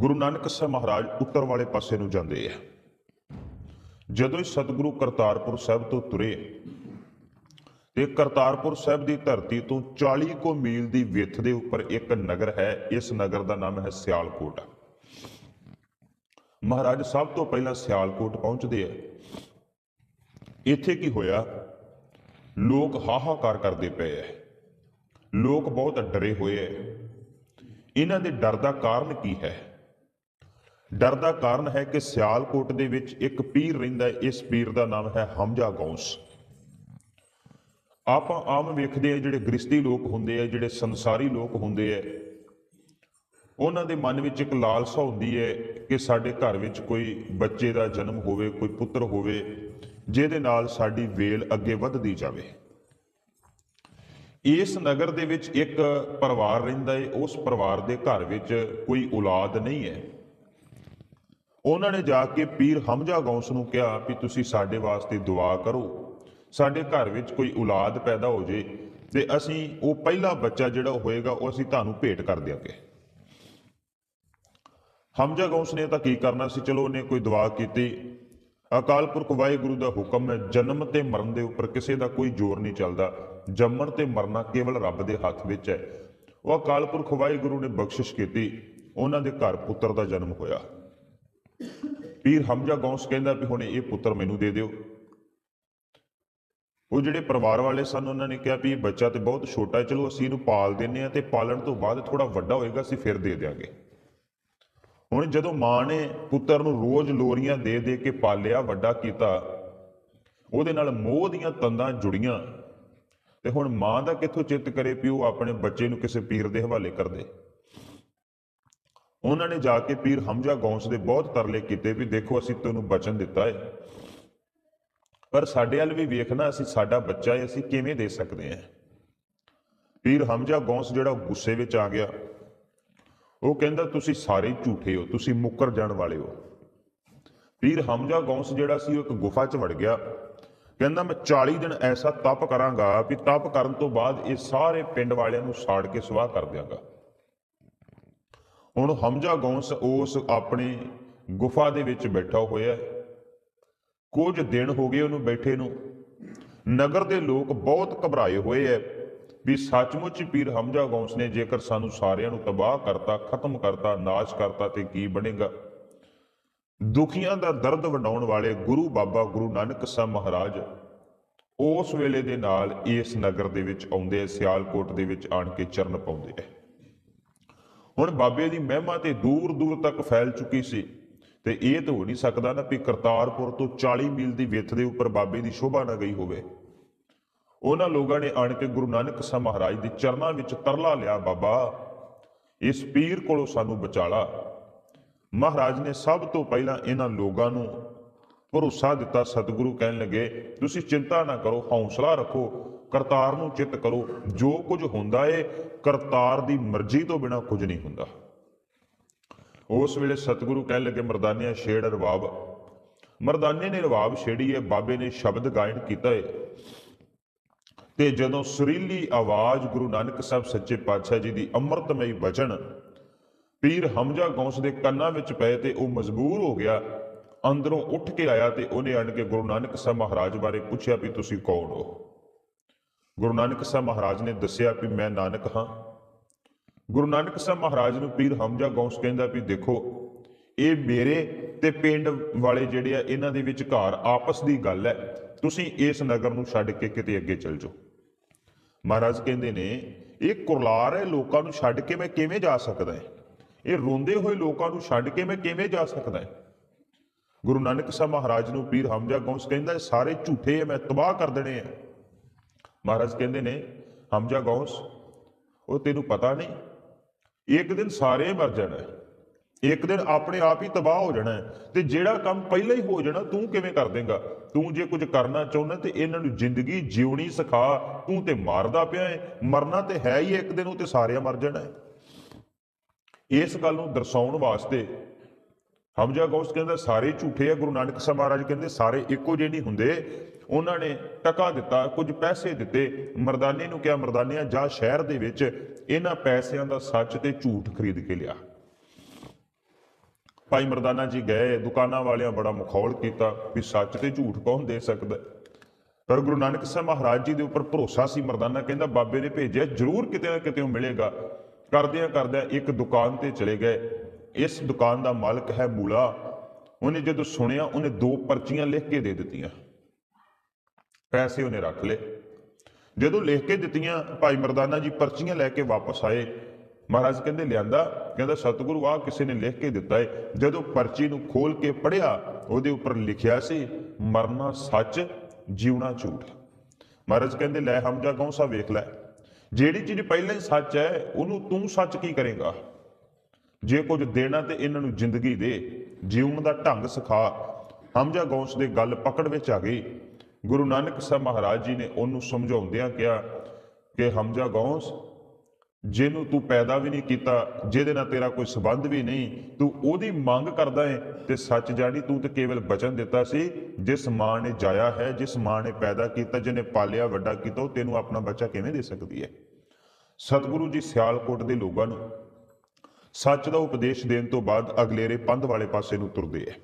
ਗੁਰੂ ਨਾਨਕ ਸਾਹਿਬ ਮਹਾਰਾਜ ਉੱਤਰ ਵਾਲੇ ਪਾਸੇ ਨੂੰ ਜਾਂਦੇ ਆ। ਜਦੋਂ ਹੀ ਸਤਿਗੁਰੂ ਕਰਤਾਰਪੁਰ ਸਾਹਿਬ ਤੋਂ ਤੁਰੇ ਤੇ ਕਰਤਾਰਪੁਰ ਸਾਹਿਬ ਦੀ ਧਰਤੀ ਤੋਂ 40 ਕੋ ਮੀਲ ਦੀ ਵਿੱਥ ਦੇ ਉੱਪਰ ਇੱਕ ਨਗਰ ਹੈ, ਇਸ ਨਗਰ ਦਾ ਨਾਮ ਹੈ ਸਿਆਲਕੋਟ। ਮਹਾਰਾਜ ਸਭ ਤੋਂ ਪਹਿਲਾਂ ਸਿਆਲਕੋਟ ਪਹੁੰਚਦੇ ਆ। ਇੱਥੇ ਕੀ ਹੋਇਆ? ਲੋਕ ਹਾਹਾਕਾਰ ਕਰਦੇ ਪਏ ਐ ਲੋਕ ਬਹੁਤ ਡਰੇ ਹੋਏ ਐ ਇਹਨਾਂ ਦੇ ਡਰ ਦਾ ਕਾਰਨ ਕੀ ਹੈ? ਡਰ ਦਾ ਕਾਰਨ ਹੈ ਕਿ ਸਿਆਲਕੋਟ ਦੇ ਵਿੱਚ ਇੱਕ ਪੀਰ ਰਹਿੰਦਾ ਹੈ। ਇਸ ਪੀਰ ਦਾ ਨਾਮ ਹੈ ਹਮਜ਼ਾ ਗੌਸ। ਆਪਾਂ ਆਮ ਵੇਖਦੇ ਆ ਜਿਹੜੇ ਗ੍ਰਸਤੀ ਲੋਕ ਹੁੰਦੇ ਆ, ਜਿਹੜੇ ਸੰਸਾਰੀ ਲੋਕ ਹੁੰਦੇ ਆ, ਉਹਨਾਂ ਦੇ ਮਨ ਵਿੱਚ ਇੱਕ ਲਾਲਸਾ ਹੁੰਦੀ ਹੈ ਕਿ ਸਾਡੇ ਘਰ ਵਿੱਚ ਕੋਈ ਬੱਚੇ ਦਾ ਜਨਮ ਹੋਵੇ, ਕੋਈ ਪੁੱਤਰ ਹੋਵੇ, ਜਿਹਦੇ ਨਾਲ ਸਾਡੀ ਵੇਲ ਅੱਗੇ ਵੱਧਦੀ ਜਾਵੇ। ਇਸ ਨਗਰ ਦੇ ਵਿੱਚ ਇੱਕ ਪਰਿਵਾਰ ਰਹਿੰਦਾ ਹੈ। ਉਸ ਪਰਿਵਾਰ ਦੇ ਘਰ ਵਿੱਚ ਕੋਈ ਔਲਾਦ ਨਹੀਂ ਹੈ। ਉਹਨਾਂ ਨੇ ਜਾ ਕੇ ਪੀਰ ਹਮਜ਼ਾ ਗੌਸ ਨੂੰ ਕਿਹਾ ਵੀ ਤੁਸੀਂ ਸਾਡੇ ਵਾਸਤੇ ਦੁਆ ਕਰੋ। ਸਾਡੇ ਘਰ ਵਿੱਚ ਕੋਈ ਔਲਾਦ ਪੈਦਾ ਹੋ ਜੇ ਤੇ ਅਸੀਂ ਉਹ ਪਹਿਲਾ ਬੱਚਾ ਜਿਹੜਾ ਹੋਏਗਾ ਉਹ ਅਸੀਂ ਤੁਹਾਨੂੰ ਭੇਟ ਕਰ ਦਿਆਂਗੇ। ਹਮਜ਼ਾ ਗੌਸ ਨੇ ਤਾਂ ਕੀ ਕਰਨਾ ਸੀ? ਚਲੋ ਉਹਨੇ ਕੋਈ ਦੁਆ ਕੀਤੀ। ਅਕਾਲ ਪੁਰਖ ਵਾਹਿਗੁਰੂ ਦਾ ਹੁਕਮ ਹੈ, ਜਨਮ ਤੇ ਮਰਨ ਦੇ ਉੱਪਰ ਕਿਸੇ ਦਾ ਕੋਈ ਜ਼ੋਰ ਨਹੀਂ ਚੱਲਦਾ। ਜੰਮਣ ਤੇ ਮਰਨਾ ਕੇਵਲ ਰੱਬ ਦੇ ਹੱਥ ਵਿੱਚ ਹੈ। ਉਹ ਅਕਾਲ ਪੁਰਖ ਵਾਹਿਗੁਰੂ ਨੇ ਬਖਸ਼ਿਸ਼ ਕੀਤੀ। ਉਹਨਾਂ ਦੇ ਘਰ ਪੁੱਤਰ ਦਾ ਜਨਮ ਹੋਇਆ। ਪੀਰ ਹਮਜ਼ਾ ਗੌਸ ਕਹਿੰਦਾ ਵੀ ਹੁਣ ਇਹ ਪੁੱਤਰ ਮੈਨੂੰ ਦੇ ਦਿਓ। ਉਹ ਜਿਹੜੇ ਪਰਿਵਾਰ ਵਾਲੇ ਸਨ, ਉਹਨਾਂ ਨੇ ਕਿਹਾ ਵੀ ਇਹ ਬੱਚਾ ਤੇ ਬਹੁਤ ਛੋਟਾ ਹੈ, ਚਲੋ ਅਸੀਂ ਇਹਨੂੰ ਪਾਲ ਦਿੰਨੇ ਆ ਤੇ ਪਾਲਣ ਤੋਂ ਬਾਅਦ ਥੋੜਾ ਵੱਡਾ ਹੋਏਗਾ, ਅਸੀਂ ਫਿਰ ਦੇ ਦਿਆਂਗੇ। ਹੁਣ ਜਦੋਂ ਮਾਂ ਨੇ ਪੁੱਤਰ ਨੂੰ ਰੋਜ਼ ਲੋਰੀਆਂ ਦੇ ਦੇ ਕੇ ਪਾਲਿਆ, ਵੱਡਾ ਕੀਤਾ, ਉਹਦੇ ਨਾਲ ਮੋਹ ਦੀਆਂ ਤੰਦਾਂ ਜੁੜੀਆਂ, ਤੇ ਹੁਣ ਮਾਂ ਦਾ ਕਿੱਥੋਂ ਚਿੱਤ ਕਰੇ ਵੀ ਉਹ ਆਪਣੇ ਬੱਚੇ ਨੂੰ ਕਿਸੇ ਪੀਰ ਦੇ ਹਵਾਲੇ ਕਰ ਦੇ? ਉਹਨਾਂ ਨੇ ਜਾ ਕੇ ਪੀਰ ਹਮਜ਼ਾ ਗੌਂਸ ਦੇ ਬਹੁਤ ਤਰਲੇ ਕੀਤੇ ਵੀ ਦੇਖੋ ਅਸੀਂ ਤੈਨੂੰ ਬਚਨ ਦਿੱਤਾ ਹੈ ਪਰ ਸਾਡੇ ਵੱਲ ਵੀ ਵੇਖਣਾ, ਅਸੀਂ ਸਾਡਾ ਬੱਚਾ ਹੈ ਅਸੀਂ ਕਿਵੇਂ ਦੇ ਸਕਦੇ ਹਾਂ ਪੀਰ ਹਮਜ਼ਾ ਗੌਂਸ ਜਿਹੜਾ ਗੁੱਸੇ ਵਿੱਚ ਆ ਗਿਆ। ਉਹ ਕਹਿੰਦਾ, ਤੁਸੀਂ ਸਾਰੇ ਝੂਠੇ ਹੋ, ਤੁਸੀਂ ਮੁੱਕਰ ਜਾਣ ਵਾਲੇ ਹੋ। ਪੀਰ ਹਮਜ਼ਾ ਗੌਂਸ ਜਿਹੜਾ ਸੀ, ਉਹ ਇੱਕ ਗੁਫਾ 'ਚ ਵੜ ਗਿਆ। ਕਹਿੰਦਾ, ਮੈਂ 40 ਦਿਨ ਐਸਾ ਤਪ ਕਰਾਂਗਾ ਵੀ ਤਪ ਕਰਨ ਤੋਂ ਬਾਅਦ ਇਹ ਸਾਰੇ ਪਿੰਡ ਵਾਲਿਆਂ ਨੂੰ ਸਾੜ ਕੇ ਸਵਾਹ ਕਰ ਦਿਆਂਗਾ। ਹੁਣ ਹਮਜ਼ਾ ਗੌਂਸ ਉਸ ਆਪਣੀ ਗੁਫਾ ਦੇ ਵਿੱਚ ਬੈਠਾ ਹੋਇਆ ਹੈ। ਕੁਝ ਦਿਨ ਹੋ ਗਏ ਉਹਨੂੰ ਬੈਠੇ ਨੂੰ। ਨਗਰ ਦੇ ਲੋਕ ਬਹੁਤ ਘਬਰਾਏ ਹੋਏ ਐ ਵੀ ਸੱਚਮੁੱਚ ਪੀਰ ਹਮਜ਼ਾ ਗੌਂਸ ਨੇ ਜੇਕਰ ਸਾਨੂੰ ਸਾਰਿਆਂ ਨੂੰ ਤਬਾਹ ਕਰਤਾ, ਖਤਮ ਕਰਤਾ, ਨਾਸ਼ ਕਰਤਾ ਤੇ ਕੀ ਬਣੇਗਾ? ਦੁਖੀਆਂ ਦਾ ਦਰਦ ਵੰਡਾਉਣ ਵਾਲੇ ਗੁਰੂ ਬਾਬਾ ਗੁਰੂ ਨਾਨਕ ਸਾਹਿਬ ਮਹਾਰਾਜ ਉਸ ਵੇਲੇ ਦੇ ਨਾਲ ਇਸ ਨਗਰ ਦੇ ਵਿੱਚ ਆਉਂਦੇ, ਸਿਆਲਕੋਟ ਦੇ ਵਿੱਚ ਆਣ ਕੇ ਚਰਨ ਪਾਉਂਦੇ ਆ ਹੁਣ ਬਾਬੇ ਦੀ ਮਹਿਮਾ ਤੇ ਦੂਰ ਦੂਰ ਤੱਕ ਫੈਲ ਚੁੱਕੀ ਸੀ। ਤੇ ਇਹ ਤਾਂ ਹੋ ਨਹੀਂ ਸਕਦਾ ਨਾ ਵੀ ਕਰਤਾਰਪੁਰ ਤੋਂ 40 ਮੀਲ ਦੀ ਵਿੱਥ ਦੇ ਉੱਪਰ ਬਾਬੇ ਦੀ ਸ਼ੋਭਾ ਨਾ ਗਈ ਹੋਵੇ। ਉਹਨਾਂ ਲੋਕਾਂ ਨੇ ਆਣ ਕੇ ਗੁਰੂ ਨਾਨਕ ਸਾਹਿਬ ਮਹਾਰਾਜ ਦੇ ਚਰਨਾਂ ਵਿੱਚ ਤਰਲਾ ਲਿਆ, ਬਾਬਾ, ਇਸ ਪੀਰ ਕੋਲੋਂ ਸਾਨੂੰ ਬਚਾਲਾ ਮਹਾਰਾਜ ਨੇ ਸਭ ਤੋਂ ਪਹਿਲਾਂ ਇਹਨਾਂ ਲੋਕਾਂ ਨੂੰ ਭਰੋਸਾ ਦਿੱਤਾ। ਸਤਿਗੁਰੂ ਕਹਿਣ ਲੱਗੇ, ਤੁਸੀਂ ਚਿੰਤਾ ਨਾ ਕਰੋ, ਹੌਸਲਾ ਰੱਖੋ। ਕਰਤਾਰ ਨੂੰ ਚਿੱਤ ਕਰੋ। ਜੋ ਕੁਝ ਹੁੰਦਾ ਏ, ਕਰਤਾਰ ਦੀ ਮਰਜ਼ੀ ਤੋਂ ਬਿਨਾ ਕੁਝ ਨਹੀਂ ਹੁੰਦਾ। ਉਸ ਵੇਲੇ ਸਤਿਗੁਰੂ ਕਹਿਣ ਲੱਗੇ, ਮਰਦਾਨਿਆਂ, ਛੇੜ ਰਵਾਬ। ਮਰਦਾਨੇ ਨੇ ਰਵਾਬ ਛੇੜੀ ਹੈ ਬਾਬੇ ਨੇ ਸ਼ਬਦ ਗਾਇਨ ਕੀਤਾ ਏ। ਤੇ ਜਦੋਂ ਸੁਰੀਲੀ ਆਵਾਜ਼ ਗੁਰੂ ਨਾਨਕ ਸਾਹਿਬ ਸੱਚੇ ਪਾਤਸ਼ਾਹ ਜੀ ਦੀ ਅੰਮ੍ਰਿਤਮਈ ਬਚਨ ਪੀਰ ਹਮਜ਼ਾ ਗੌਸ ਦੇ ਕੰਨਾਂ ਵਿੱਚ ਪਏ ਤੇ ਉਹ ਮਜਬੂਰ ਹੋ ਗਿਆ, ਅੰਦਰੋਂ ਉੱਠ ਕੇ ਆਇਆ ਤੇ ਉਹਨੇ ਅਣ ਕੇ ਗੁਰੂ ਨਾਨਕ ਸਾਹਿਬ ਮਹਾਰਾਜ ਬਾਰੇ ਪੁੱਛਿਆ ਵੀ ਤੁਸੀਂ ਕੌਣ ਹੋ? ਗੁਰੂ ਨਾਨਕ ਸਾਹਿਬ ਮਹਾਰਾਜ ਨੇ ਦੱਸਿਆ ਵੀ ਮੈਂ ਨਾਨਕ ਹਾਂ। ਗੁਰੂ ਨਾਨਕ ਸਾਹਿਬ ਮਹਾਰਾਜ ਨੂੰ ਪੀਰ ਹਮਜ਼ਾ ਗੌਂਸ ਕਹਿੰਦਾ ਵੀ ਦੇਖੋ, ਇਹ ਮੇਰੇ ਤੇ ਪਿੰਡ ਵਾਲੇ ਜਿਹੜੇ ਆ, ਇਹਨਾਂ ਦੇ ਵਿਚਕਾਰ ਆਪਸ ਦੀ ਗੱਲ ਹੈ। ਤੁਸੀਂ ਇਸ ਨਗਰ ਨੂੰ ਛੱਡ ਕੇ ਕਿਤੇ ਅੱਗੇ ਚਲ ਜਾਓ। ਮਹਾਰਾਜ ਕਹਿੰਦੇ ਨੇ, ਇਹ ਕੁਰਲਾਰ ਹੈ, ਲੋਕਾਂ ਨੂੰ ਛੱਡ ਕੇ ਮੈਂ ਕਿਵੇਂ ਜਾ ਸਕਦਾ ਹੈ? ਇਹ ਰੋਂਦੇ ਹੋਏ ਲੋਕਾਂ ਨੂੰ ਛੱਡ ਕੇ ਮੈਂ ਕਿਵੇਂ ਜਾ ਸਕਦਾ ਹੈ? ਗੁਰੂ ਨਾਨਕ ਸਾਹਿਬ ਮਹਾਰਾਜ ਨੂੰ ਪੀਰ ਹਮਜ਼ਾ ਗੌਂਸ ਕਹਿੰਦਾ ਸਾਰੇ ਝੂਠੇ ਆ, ਮੈਂ ਤਬਾਹ ਕਰ ਦੇਣੇ ਆ। ਮਹਾਰਾਜ ਕਹਿੰਦੇ ਨੇ ਹਮਜ਼ਾ ਗੌਸ, ਉਹ ਤੈਨੂੰ ਪਤਾ ਨਹੀਂ, ਇੱਕ ਦਿਨ ਸਾਰੇ ਮਰ ਜਾਣਾ ਇੱਕ ਦਿਨ ਆਪਣੇ ਆਪ ਹੀ ਤਬਾਹ ਹੋ ਜਾਣਾ ਤੇ ਜਿਹੜਾ ਕੰਮ ਪਹਿਲਾਂ ਹੀ ਹੋ ਜਾਣਾ, ਤੂੰ ਕਿਵੇਂ ਕਰ ਦੇਂਗਾ? ਤੂੰ ਜੇ ਕੁਝ ਕਰਨਾ ਚਾਹੁੰਦਾ ਤੇ ਇਹਨਾਂ ਨੂੰ ਜ਼ਿੰਦਗੀ ਜਿਉਣੀ ਸਿਖਾ, ਤੂੰ ਤੇ ਮਾਰਦਾ ਪਿਆ ਹੈ ਮਰਨਾ ਤੇ ਹੈ ਹੀ ਇੱਕ ਦਿਨ ਉਹ ਤੇ ਸਾਰਿਆਂ ਮਰ ਜਾਣਾ ਇਸ ਗੱਲ ਨੂੰ ਦਰਸਾਉਣ ਵਾਸਤੇ ਹਮਜ਼ਾ ਗੌਸ ਕਹਿੰਦਾ ਸਾਰੇ ਝੂਠੇ ਆ, ਗੁਰੂ ਨਾਨਕ ਸਾਹਿਬ ਮਹਾਰਾਜ ਕਹਿੰਦੇ ਸਾਰੇ ਇੱਕੋ ਜਿਹੇ ਨਹੀਂ ਹੁੰਦੇ। ਉਹਨਾਂ ਨੇ ਟਕਾ ਦਿੱਤਾ, ਕੁਝ ਪੈਸੇ ਦਿੱਤੇ। ਮਰਦਾਨੇ ਨੂੰ ਕਿਹਾ, ਮਰਦਾਨਿਆਂ, ਜਾ ਸ਼ਹਿਰ ਦੇ ਵਿੱਚ ਇਹਨਾਂ ਪੈਸਿਆਂ ਦਾ ਸੱਚ ਤੇ ਝੂਠ ਖਰੀਦ ਕੇ ਲਿਆ। ਭਾਈ ਮਰਦਾਨਾ ਜੀ ਗਏ, ਦੁਕਾਨਾਂ ਵਾਲਿਆਂ ਬੜਾ ਮਖੌਲ ਕੀਤਾ ਵੀ ਸੱਚ ਤੇ ਝੂਠ ਕੌਣ ਦੇ ਸਕਦਾ? ਪਰ ਗੁਰੂ ਨਾਨਕ ਸਾਹਿਬ ਮਹਾਰਾਜ ਜੀ ਦੇ ਉੱਪਰ ਭਰੋਸਾ ਸੀ। ਮਰਦਾਨਾ ਕਹਿੰਦਾ, ਬਾਬੇ ਨੇ ਭੇਜਿਆ, ਜ਼ਰੂਰ ਕਿਤੇ ਨਾ ਕਿਤੇ ਉਹ ਮਿਲੇਗਾ। ਕਰਦਿਆਂ ਕਰਦਿਆਂ ਇੱਕ ਦੁਕਾਨ ਤੇ ਚਲੇ ਗਏ। ਇਸ ਦੁਕਾਨ ਦਾ ਮਾਲਕ ਹੈ ਮੂਲਾ। ਉਹਨੇ ਜਦੋਂ ਸੁਣਿਆ, ਉਹਨੇ ਦੋ ਪਰਚੀਆਂ ਲਿਖ ਕੇ ਦੇ ਦਿੱਤੀਆਂ। ਪੈਸੇ ਉਹਨੇ ਰੱਖ ਲਏ। ਜਦੋਂ ਲਿਖ ਕੇ ਦਿੱਤੀਆਂ, ਭਾਈ ਮਰਦਾਨਾ ਜੀ ਪਰਚੀਆਂ ਲੈ ਕੇ ਵਾਪਸ ਆਏ। ਮਹਾਰਾਜ ਕਹਿੰਦੇ, ਲਿਆਂਦਾ। ਕਹਿੰਦਾ, ਸਤਿਗੁਰੂ ਆ ਕਿਸੇ ਨੇ ਲਿਖ ਕੇ ਦਿੱਤਾ ਹੈ ਜਦੋਂ ਪਰਚੀ ਨੂੰ ਖੋਲ ਕੇ ਪੜਿਆ ਉਹਦੇ ਉੱਪਰ ਲਿਖਿਆ ਸੀ, ਮਰਨਾ ਸੱਚ, ਜਿਉਣਾ ਝੂਠ। ਮਹਾਰਾਜ ਕਹਿੰਦੇ, ਲੈ ਹਮਜਾ ਕੌਣ ਵੇਖ ਲੈ। ਜਿਹੜੀ ਚੀਜ਼ ਪਹਿਲਾਂ ਹੀ ਸੱਚ ਹੈ, ਉਹਨੂੰ ਤੂੰ ਸੱਚ ਕੀ ਕਰੇਗਾ? ਜੇ ਕੁਝ ਦੇਣਾ ਤੇ ਇਹਨਾਂ ਨੂੰ ਜ਼ਿੰਦਗੀ ਦੇ ਜੀਵਨ ਦਾ ਢੰਗ ਸਿਖਾ। ਹਮਜਾ ਗੌਂਸ ਦੇ ਗੱਲ ਪਕੜ ਵਿੱਚ ਆ ਗਈ। ਗੁਰੂ ਨਾਨਕ ਸਾਹਿਬ ਮਹਾਰਾਜ ਜੀ ਨੇ ਉਹਨੂੰ ਸਮਝਾਉਂਦਿਆਂ ਕਿਹਾ ਕਿ, ਹਮਜਾ ਗੌਂਸ, ਜਿਹਨੂੰ ਤੂੰ ਪੈਦਾ ਵੀ ਨਹੀਂ ਕੀਤਾ, ਜਿਹਦੇ ਨਾਲ ਤੇਰਾ ਕੋਈ ਸਬੰਧ ਵੀ ਨਹੀਂ, ਤੂੰ ਉਹਦੀ ਮੰਗ ਕਰਦਾ ਹੈ ਤੇ ਸੱਚ ਜਾਣੀ ਤੂੰ ਤੇ ਕੇਵਲ ਬਚਨ ਦਿੱਤਾ ਸੀ। ਜਿਸ ਮਾਂ ਨੇ ਜਾਇਆ ਹੈ, ਜਿਸ ਮਾਂ ਨੇ ਪੈਦਾ ਕੀਤਾ, ਜਿਹਨੇ ਪਾਲਿਆ ਵੱਡਾ ਕੀਤਾ, ਉਹ ਤੈਨੂੰ ਆਪਣਾ ਬੱਚਾ ਕਿਵੇਂ ਦੇ ਸਕਦੀ ਹੈ? ਸਤਿਗੁਰੂ ਜੀ ਸਿਆਲਕੋਟ ਦੇ ਲੋਕਾਂ ਨੂੰ ਸੱਚ ਦਾ ਉਪਦੇਸ਼ ਦੇਣ ਤੋਂ ਬਾਅਦ ਅਗਲੇਰੇ ਪੰਧ ਵਾਲੇ ਪਾਸੇ ਨੂੰ ਤੁਰਦੇ ਹੈ